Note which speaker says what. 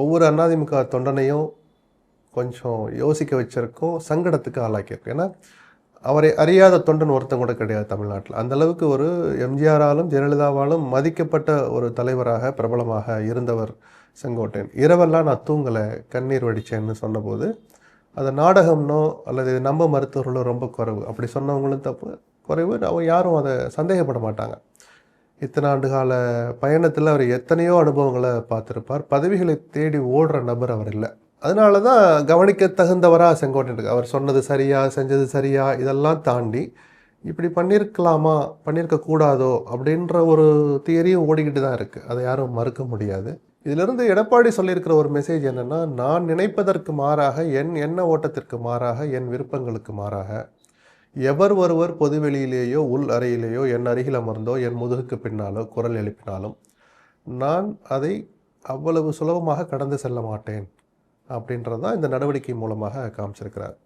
Speaker 1: ஒவ்வொரு அதிமுக தொண்டனையும் கொஞ்சம் யோசிக்க வச்சிருக்கும் சங்கடத்துக்கு ஆளாக்கியிருக்கும். ஏன்னா அவரை அறியாத தொண்டன் ஒருத்தன் கூட கிடையாது தமிழ்நாட்டில். அந்தளவுக்கு ஒரு எம்ஜிஆராலும் ஜெயலலிதாவாலும் மதிக்கப்பட்ட ஒரு தலைவராக பிரபலமாக இருந்தவர் செங்கோட்டையன். இரவெல்லாம் நான் தூங்கலை கண்ணீர் வடிச்சேன்னு சொன்னபோது அது நாடகம்னோ அல்லது இது நம்ப மருத்துவர்களோ ரொம்ப குறைவு. அப்படி சொன்னவங்களும் தப்பு குறைவு. அவங்க யாரும் அதை சந்தேகப்பட மாட்டாங்க. இத்தனை ஆண்டு கால பயணத்தில் அவர் எத்தனையோ அனுபவங்களை பார்த்துருப்பார். பதவிகளை தேடி ஓடுற நபர் அவர் இல்லை. அதனால தான் கவனிக்க தகுந்தவராக செங்கோட்டையன் அவர் சொன்னது சரியா செஞ்சது சரியா இதெல்லாம் தாண்டி இப்படி பண்ணியிருக்கலாமா பண்ணியிருக்க கூடாதோ அப்படின்ற ஒரு தியரியும் ஓடிக்கிட்டு தான் இருக்குது அதை யாரும் மறுக்க முடியாது. இதிலிருந்து எடப்பாடி சொல்லியிருக்கிற ஒரு மெசேஜ் என்னென்னா நான் நினைப்பதற்கு மாறாக என் எண்ண ஓட்டத்திற்கு மாறாக என் விருப்பங்களுக்கு மாறாக எவர் ஒருவர் பொதுவெளியிலேயோ உள் அறையிலேயோ என் அருகில் அமர்ந்தோ என் முதுகுக்கு பின்னாலோ குரல் எழுப்பினாலும் நான் அதை அவ்வளவு சுலபமாக கடந்து செல்ல மாட்டேன் அப்படின்றது தான் இந்த நடவடிக்கை மூலமாக காமிச்சிருக்கிறார்.